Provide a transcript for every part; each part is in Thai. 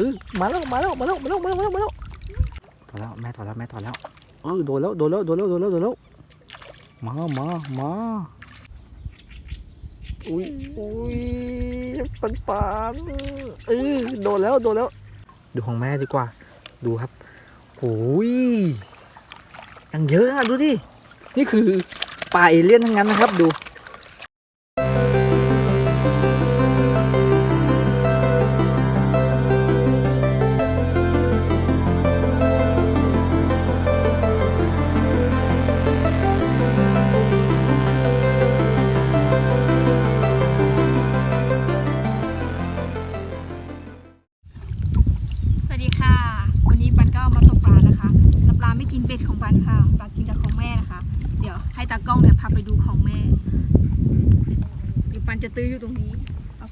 ออมาแล้วมาแล้วมาแล้วมาแล้วมาแล้วมาแล้วมาแล้วถอดแล้วแม่ถอดแล้วแม่ถอดแล้วเออโดนแล้วโดนแล้วโดนแล้วโดนแล้วโดนแล้วมามามาอุ้ยอุ้ยปันปันเออโดนแล้วโดนแล้ว ดูของแม่ดีกว่า ดูครับโอ้ยยังเยอะอะดูดินี่คือปลาเอเลี่ยนทั้งนั้นนะครับ ดู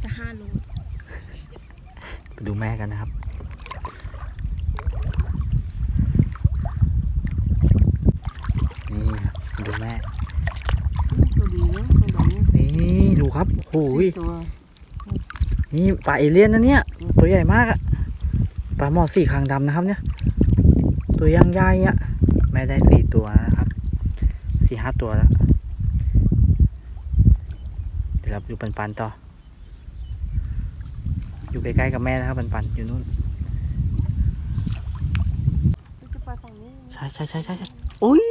สักห้าโลไปดูแม่กันนะครับ นี่ครับมาดูแม่ ตัวดีนะตัวดำนี่นี่ดูครับโอ้ย สี่ตัวนี่ปลาเอเลี่ยนนะเนี่ยตัวใหญ่มากอะปลาหมอสี่คางดำนะครับเนี่ย ตัวยังใหญ่อะแม่ได้สี่ตัวนะครับสี่ห้าตัวแล้ว เดี๋ยวเราไปดูปันๆต่อ อยู่ใกล้ๆกับแม่นะครับปันๆอยู่นู่นจะไปฝั่งนี้ใช่ใช่ใช่ใช่ใช่โอ้ย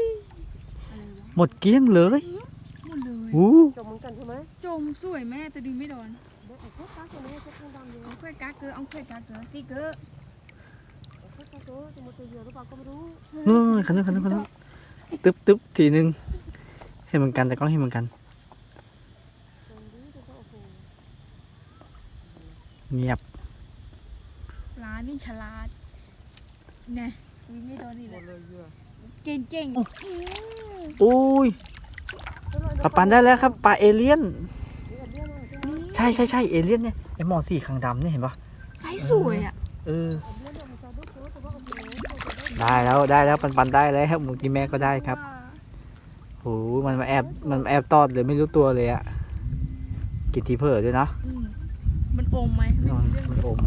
หมดเกลี้ยงเลยหมดเลยอู้จมเหมือนกันใช่ไหมจมสวยแม่แต่ดึงไม่โดนเดี๋ยวไอ้พวกปลาตัวนี้จะข้างดำดูเอาเพื่อนกักเกอเอาเพื่อนกักเกอพี่เกอไอ้พวกปลาตัวจะมาตัวเยอะหรือเปล่าก็ไม่รู้นู่นคันนู้นคันนู้นคันนู้นตึ๊บตึ๊บทีนึงเห็นเหมือนกันแต่กล้องเห็นเหมือนกัน ตรงนี้จะโอ้โห เงียบปลานี่ฉลาดแน่วิ่งไม่โดนนี่หเลมยดเลยเยอะเก่งเก่งโอ้ยปลาปันได้แล้วครับปลาเอเลี่ยน ใช่ใช่ใช่เอเลี่ยนเนี่ยไอหมอสีขางดำเนี่ยเห็นปะไซส์สวยอะเออได้แล้วได้แล้วปันปันได้แล้วเมื่อกี้แม่ก็ได้ครับโอ้มันมาแอบมันมาแอบตอดเลยไม่รู้ตัวเลยอะกินทีเผลอด้วยเนาะ อืมมันอมไหมไม่นอนรู้เรื่องมันอม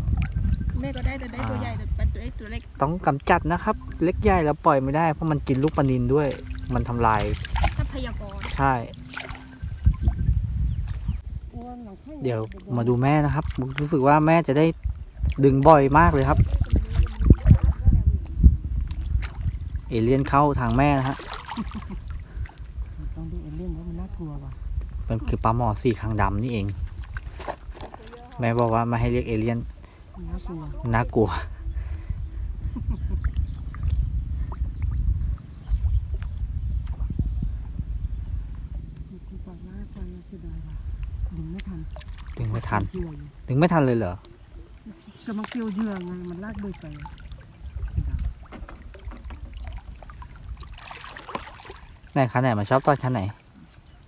แม่ก็ได้แต่ได้ตัวใหญ่แต่ปันตัวเล็กตัวเล็กต้องกำจัดนะครับ เล็กใหญ่แล้วปล่อยไม่ได้เพราะมันกินลูกปลานินด้วย มันทำลายทรัพยากรใช่ เดี๋ยวมาดูแม่นะครับรู้สึกว่าแม่จะได้ดึงบ่อยมากเลยครับ เอเลี่ยนเข้าทางแม่นะฮะต้องดูเอเลี่ยนแล้วมันน่ากลัวว่ะมันคือปลาหมอสีคางดำนี่เอง แม่บอกว่าไม่ให้เรียกเอเลี่ยน น่ากลัวน่ากลัว คือปลาหน้าไปเสียดายว่ะดึงไม่ทันดึงไม่ทันเหยื่ออยู่ดึงไม่ทันเลยเหรอกำลังเกี่ยวเหยื่อไงมันลากเบ็ดไปเสียดายไหนคันไหนมันชอบตอนคันไหน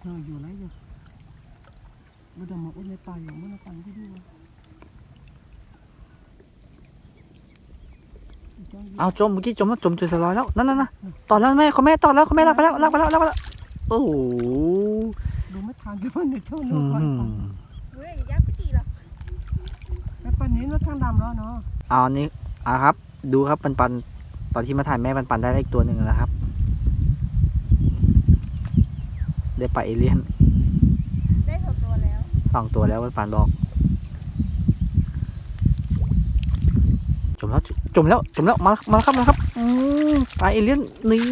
เอออยู่ไรอยู่มันดำมาอุ้มในป่าอย่างเมื่อเราตันที่ดูวะเอาจมเมื่อกี้จมแล้วจมจนจะลอยแล้วนั่นนั่นนะตอนแล้วแม่เขาแม่ตอนแล้วเขาแม่ลากไปแล้วลากไปแล้วลากไปแล้วโอ้โหดูไม่ทันด้วยในช่วงอื้นู้อนก่อนหือเฮ้ยยักษ์ไปตีหรอแล้วปันนี้รถทางดำแล้วเนาะเอาอันนี้อะครับ ดูครับปันปันตอนที่มาถ่ายแม่ปันปันได้อีกตัวหนึ่งแล้วครับ ได้ปลาเอเลี่ยน ได้สองตัวแล้ว สองตัวแล้วปันปันบอก จมแล้วจมแล้วจมแล้วมามาแล้วครับมาแล้วครับอืมปลาเอเลี่ยนนี่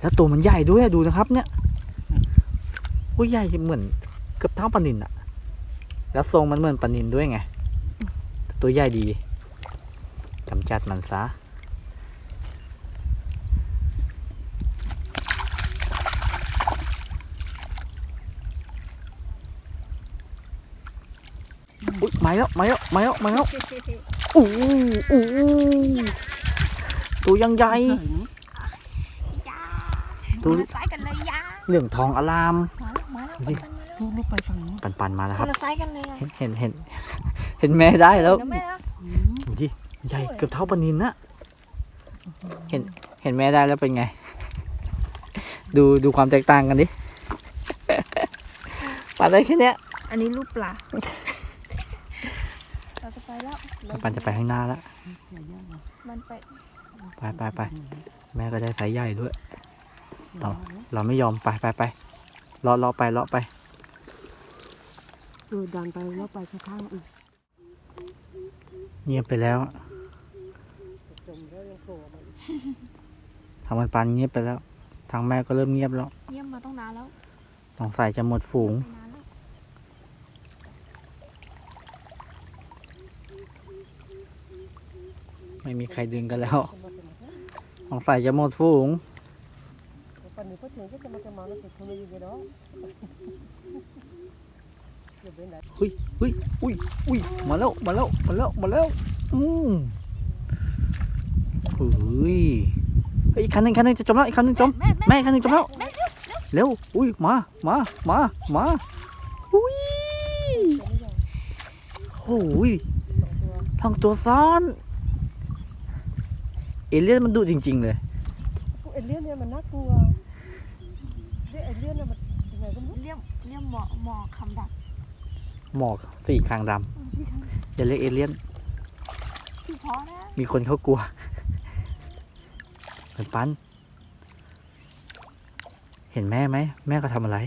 แล้วตัวมันใหญ่ด้วยดูนะครับ เนี่ยโอ้ยใหญ่เหมือนเกือบเท่าปลานินอะแล้วทรงมันเหมือนปลานินด้วยไง ตัวใหญ่ดีกำจัดมันซะ มาแล้วมาแล้วมาแล้วมาแล้วอู้อู้ตัวยังใหญ่ใส่นี้ยาตัวคนละไซส์กันเลยยาเหลืองทองอลามมาแล้วมาแล้วนี่ลูกลูกไปฝั่งนี้ปันปันมาแล้วคครับนละไซส์กันเลยอะเห็นเห็นเห็นเห็นแม่ได้แล้วเดี๋ยแม่นะอืมดูดิใหญ่เกือบเท่าปลานินนะเห็นเห็นแม่ได้แล้วเป็นไง ดูดูความแตกต่างกันดิปลาได้แค่เนี้ยอันนี้รูปปลาเราจะไป แล้วปันจะไปข้างหน้าแล้วอย่ายากนะมันไปไปไปไปแม่ก็ได้สายใหญ่ด้วยอย่ายากนะเราไม่ยอมไปไปไปเลาะเลาะไปเลาะไปเออดันไปแล้วไปข้างๆอีกเงียบไปแล้วจมแล้วยังโผล่มาอีกทางมันปันเงียบไปแล้ว ทางแม่ก็เริ่มเงียบแล้วเยี่ยมมาต้องนานแล้วสงสัยจะหมดฝูง ไม่มีใครดึงกันแล้วสงสัยจะหมดฝูง อุ้ยอุ้ยอุ้ยอุ้ยมาแล้ว มาแล้ว มาแล้ว มาแล้ว อืมเฮ้ยอีกคันหนึ่งคันหนึ่งจะจมแล้ว อีกคันหนึ่งจมแม่แม่คันหนึ่งจมแล้ว เร็ว อุ้ย มา มา มา มา อุ้ยโอ้ยทองตัวซ้อน เอเลี่ยนมันดุจริง ๆ เลยพวกเอเลี่ยนเนี่ยมันน่ากลัวเรื่องเอเลี่ยนเนี่ยมันยังไงก็ไม่รู้เลี่ยมเลี่ยมหมอหมอคำดักหมอกสี่คางดำอย่าเรียกเอเลี่ยน ที่เพาะนะ มีคนเขากลัวเหมือนปัน เห็นแม่ไหม แม่ก็ทำอะไร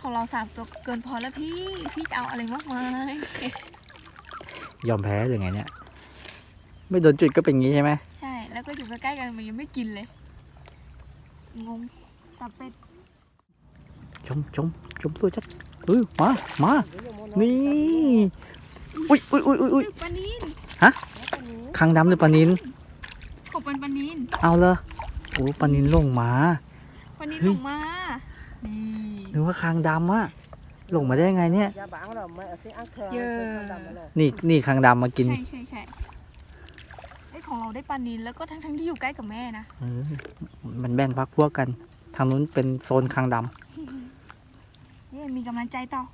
ของเราสามตัวเกินพอแล้วพี่ พี่จะเอาอะไรมากมาย ยอมแพ้หรือไงเนี่ย ไม่โดนจุดก็เป็นงี้ใช่ไหมใช่ แล้วก็อยู่ใกล้ๆกันมันยังไม่กินเลย งงตาเป็ดชมชมชมตัวจัดเออมามาเดี๋ยวอย่ามองนี่อุ้ยอุ้ยอุ้ยอุ้ยอุ้ยปลานินแล้วปันนี้คางดำหรือปลานินของปันปลานินเอาเลยโอ้ปลานินลงมาปลานินเฮ้ลยงมานี่นึกว่าคางดำอะลงมาได้ยังไงเนี่ยยาบ้างเราไม่เอาเส้นอังเคราเยอะเป็นดำแล้วนี่นี่คางดำมากินใช่ใช่ใช่ไอ้ ของเราได้ปลานินแล้วก็ทั้งทั้งๆที่อยู่ใกล้กับแม่นะเออมันแบ่งพักพวกกัน ทางนู้นเป็นโซนคางดนี่มีกำลังใจต่อำ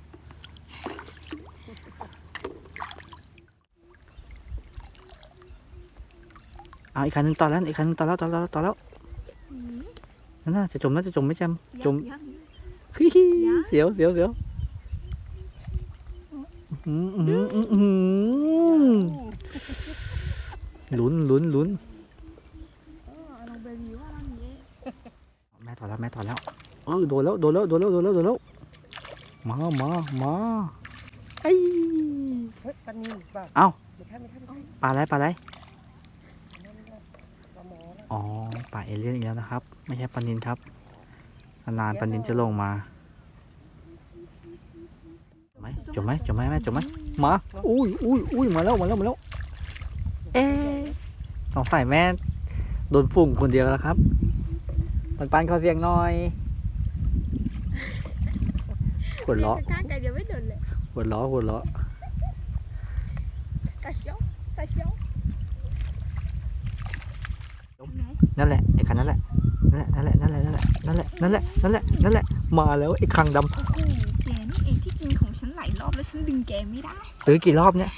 เอาอีกคันหนึ่งต่อแล้วอีกคันหนึ่งต่อแล้วต่อแล้วต่อแล้วอืมนั่นน่ะจะจมแล้วจะจมไม่จำจม ยัง ฮิฮิยัง เสียวเสียวเสียวอื้อหืออื้อหือลุ้นลุ้นลุ้นเออลอง เบบีว่ามันนี้แม่ถอดแล้วแม่ถอดแล้วเออโดนแล้วโดนแล้วโดนแล้วโดนแล้วโดนแล้วมามามาไอ้เฮ้ยปันนี้ป่ะเอ้าไม่ใช่ไม่ใช่ไม่ใช่ปลาอะไรปลาอะไรไม่ใช่ปลาหมอนะอ๋อปลาเอเลี่ยนอีกแล้วนะครับ ไม่ใช่ปลานินครับนานๆปลานินจะลงมาไหมจมไหมจมไหมแม่จมไหมมาอุ้ยอุ้ยอุ้ยมาแล้วมาแล้วมาแล้ว เอ๊ะสงสัยแม่โดนฝุ่งคนเดียวแล้วครับ ปันปันขอเสียงหน่อยหัวเราะกล้ากันยังไม่เดินเลยหัวเราะหัวเราะตาเชียวตาเชียวไหนนั่นแหละไอ้คันนั่นแหละนั่นแหละนั่นแหละนั่นแหละนั่นแหละนั่นแหละนั่นแหละนั่นแหละมาแล้วไอ้คังดโอ้โหแกนี่เองที่กินของฉันหลายรอบแล้วฉันดึงแกไม่ได้ำตื้อกี่รอบเนี่ย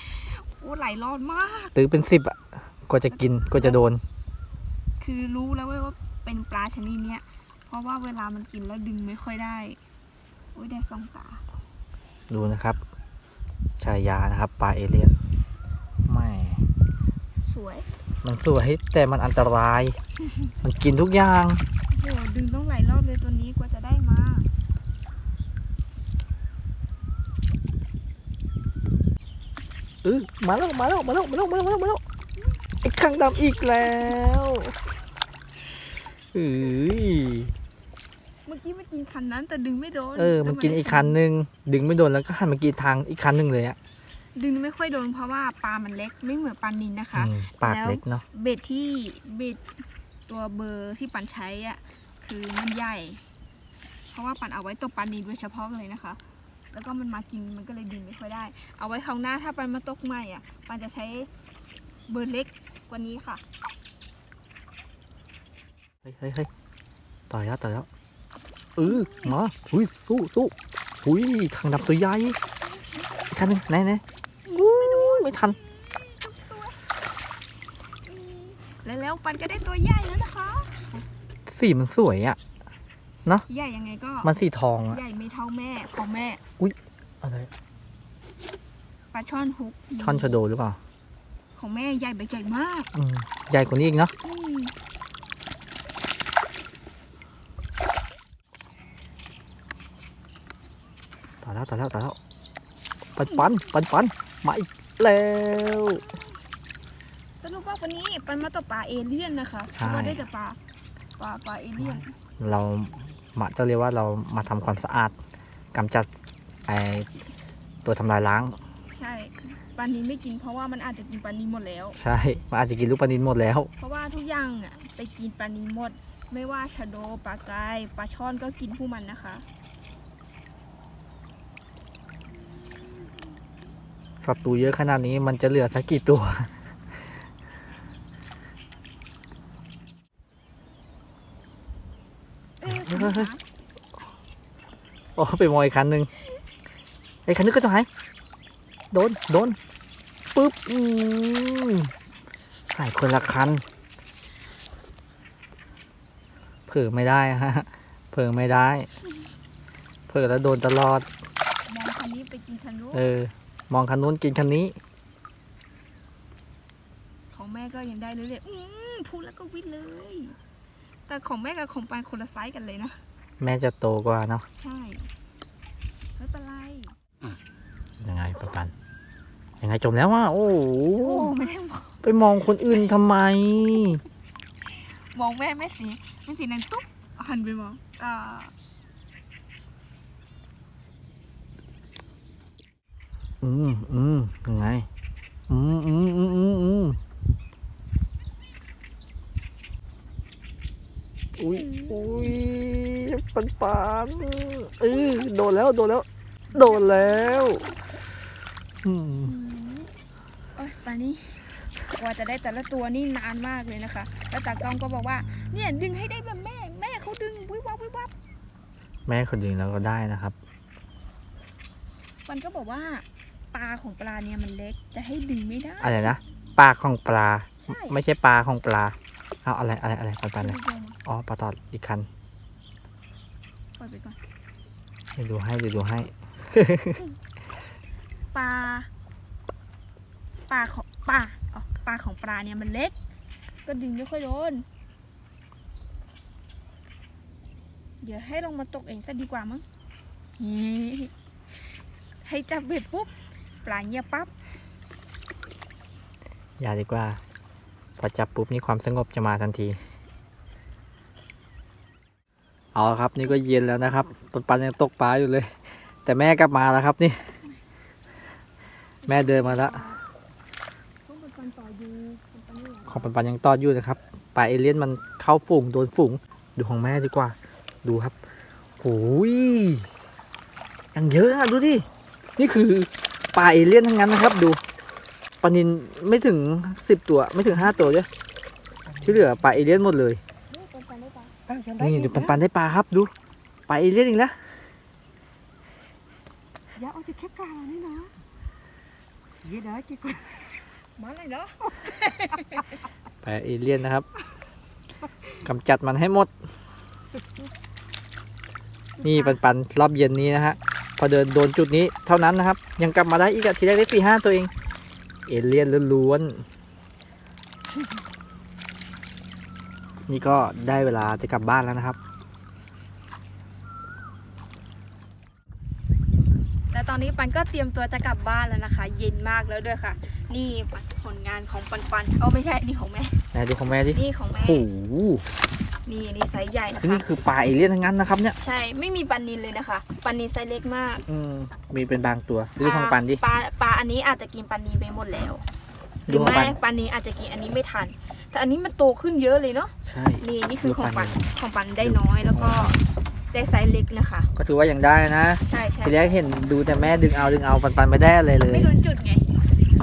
โอ้หลายรอบมาก ตื้อเป็นสิบอะกว่าจะกินกว่าจะโดน คือรู้แล้วเว้ยว่าเป็นปลาชนิดเนี้ย เพราะว่าเวลามันกินแล้วดึงไม่ค่อยได้โอ้ยแดดสองตา ดูนะครับชายานะครับปลาเอเลี่ยนไม่สวยมันสวยแต่มันอันตราย มันกินทุกอย่าง โอ้โหดึงต้องหลายรอบเลยตัวนี้กว่าจะได้มา เออมาแล้วมาแล้วมาแล้วมาแล้วมาแล้วมาแล้วมาแล้วไอ้คังดำอีกแล้วเอ้ยเมื่อกี้มันกินคันนั้นแต่ดึงไม่โดนเออ มันกินอีกคันนึง ดึงไม่โดนแล้วก็หันมากินทางอีกคันหนึ่งเลยอะดึงไม่ค่อยโดนเพราะว่าปลามันเล็กไม่เหมือนปลานินนะคะอืมปากแล้วเล็กเนาะเบ็ดที่เบ็ดตัวเบอร์ที่ปันใช้อะคือมันใหญ่ เพราะว่าปันเอาไว้ตกปลานินโดยเฉพาะเลยนะคะ แล้วก็มันมากินมันก็เลยดึงไม่ค่อยได้ เอาไว้คราวหน้าถ้าปันมาตกใหม่อะปันจะใช้เบอร์เล็กกว่านี้ค่ะเฮ้ยเฮ้ยเฮ้ยต่อยแล้วต่อยแล้วเออมาอุ้ยสู้สู้อุ้ยคังดำตัวใหญ่อีกคันหนึงไหนไหนอุ้ยไม่ทันแล้วแล้วปันก็ได้ตัวใหญ่แล้วนะคะ สีมันสวยอะ ใหญ่ยังไงก็มันสีทองอะใหญ่ไม่เท่าแม่ของแม่อะไรปลาช่อนฮุกช่อนชะโดหรือเปล่าของแม่ใหญ่ใบใหญ่มากอืมใหญ่กว่านี้อีกเนาะอืมต่อแล้วต่อแล้วต่อแล้วปันปันปันปันมาอีกแล้วสรุปว่าวันนี้ปันมาตกปลาเอเลี่ยนนะคะเพใช่ราะว่าได้แต่ปลาปลาปลาเอเลี่ยน เรา มาจะเรียกว่าเรามาทำความสะอาดกำจัดไอตัวทำลายล้าง ใช่ปลานี้ไม่กินเพราะว่ามันอาจจะกินปลานี้หมดแล้ว ใช่ มันอาจจะกินลูกปลานินหมดแล้ว เพราะว่าทุกอย่างอะไปกินปลานี้หมด ไม่ว่าชะโดปลากายปลาช่อนก็กินผู้มันนะคะศัตรูเยอะขนาดนี้มันจะเหลือสักกี่ตัว เอ้ย เฮ้ยเฮ้ยเฮ้ย โอ้ไปมองอีกคันหนึ่งไอ้คันนึงก็จะหายโดนโดนปึ๊บอืมหายคนละคันเผลอไม่ได้ฮะเผลอไม่ได้เผลอแล้วโดนตลอด มองคันนี้ไปกินคันนู้นเออ มองคันนู้นกินคันนี้ ของแม่ก็ยังได้เลยเลยอืมพูดแล้วก็วิ่งเลย แต่ของแม่กับของปานคนละไซส์กันเลยนะ แม่จะโตกว่าเนาะ ใช่ไม่เป็นไรยังไงประกันยังไงจมแล้วว่ะโอ้โหโอ้ไม่ได้มองไปมองคนอื่นทำไม มองแม่แม่สีแม่สีนั้นตุ๊บหันไปมองอ่าอืมอืมยังไง อืมอืมอืมอืม อืมอุ้ยอุ้ยปันปันเออโดนแล้วโดนแล้ว โดนแล้วอืมอืมโอ้ยปานนี้กว่าจะได้แต่ละตัวนี่นานมากเลยนะคะ แล้วตากล้องก็บอกว่า เนี่ยดึงให้ได้แบบแม่ แม่เขาดึงวิบวับวิบวับแม่คนดึงแล้วก็ได้นะครับ มันก็บอกว่าปลาของปลาเนี่ยมันเล็กจะให้ดึงไม่ได้ อะไรนะปลาของปลา ใช่ ไม่ใช่ปลาของปลา เอาอะไรอะไรอะไรปันปันเลยปล่ อยอ๋อปลาตอดอีกคันไปก่อนเดี๋ยวดูให้เดี๋ยวดูให้ ปลาปลาของปลาอ๋อปลาของปลาเนี่ยมันเล็ก ก็ดึงไม่ค่อยโดน เดี๋ยวให้ลงมาตกเองซะดีกว่ามั้งนี่ให้จับเบ็ดปุ๊บปลาเงียบปั๊บอย่าดีกว่า พอจับปุ๊บนี่ความสงบจะมาทันที เอาครับนี่ก็เย็นแล้วนะครับปันปันยังตกปลาอยู่เลย แต่แม่กลับมาแล้วครับนี่ แม่เดินมาแล้วของปันปันยังตอดอยู่นะครับปลาเอเลี่ยนมันเข้าฝูงโดนฝูง ดูของแม่ดีกว่า ดูครับโอ้ยยังเยอะอะดูดินี่คือปลาเอเลี่ยนทั้งนั้นนะครับ ดูปลานินไม่ถึงสิบตัวไม่ถึงห้าตัวเลยที่เหลือปลาเอเลี่ยนหมดเลย ลาได้ปลาอ้าวยังได้นี่อีดูกปันปันได้ปลาครับดูปลาเอเลี่ยนอีกแล้วอย่าเอาจะแค่กลางนี่นะยี่ได้กี่คนมาเลยเนาะปลาเอเลี่ยนนะครับกำจัดมันให้หมด นี่ปันปันรอบเย็นนี้นะฮะพอเดินโดนจุดนี้เท่านั้นนะครับ ยังกลับมาได้อีกอะทีแรกได้สี่ห้าตัวเอง เอเลี่ยนล้วนๆ นี่ก็ได้เวลาจะกลับบ้านแล้วนะครับ และตอนนี้ปันก็เตรียมตัวจะกลับบ้านแล้วนะคะ เย็นมากแล้วด้วยค่ะ นี่ผลงานของปันปันเอ้าไม่ใช่นี่ของแม่ไหนดูของแม่ดินี่ของแม่ โอ้โหนี่อันนี้ไซส์ใหญ่นะนี่คะ คือปลาเอเลี่ยนทั้งนั้นนะครับเนี่ยใช่ไม่มีปันนินเลยนะคะ ปันนินไซส์เล็กมากอืมมีเป็นบางตัวดูของปันดิ ปลาปลาอันนี้อาจจะกินปันนินไปหมดแล้วหดูรือของไม่ปันปันนินอาจจะกินอันนี้ไม่ทัน แต่อันนี้มันโตขึ้นเยอะเลยเนาะใช่ นี่นี่คือดูของปัปันนของปันได้น้อยแล้วก็ได้ไซส์เล็กนะคะ ก็ถือว่ายังได้นะใช่ใช่ทีแรกเห็นดูแต่แม่ดึงเอาดึงเอาปันปันไม่ได้อะไรเลย ไม่รู้จุดไง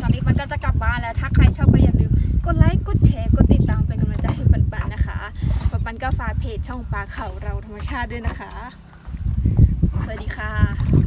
ตอนนี้ปันก็จะกลับบ้านแล้ว ถ้าใครชอบก็อย่าลืมกดไลค์กดแชร์กดติดตามเป็นกำลังใจให้ปันปันนะคะปันปันก็ฝากเพจช่องปลาเขาเราธรรมชาติด้วยนะคะ สวัสดีค่ะ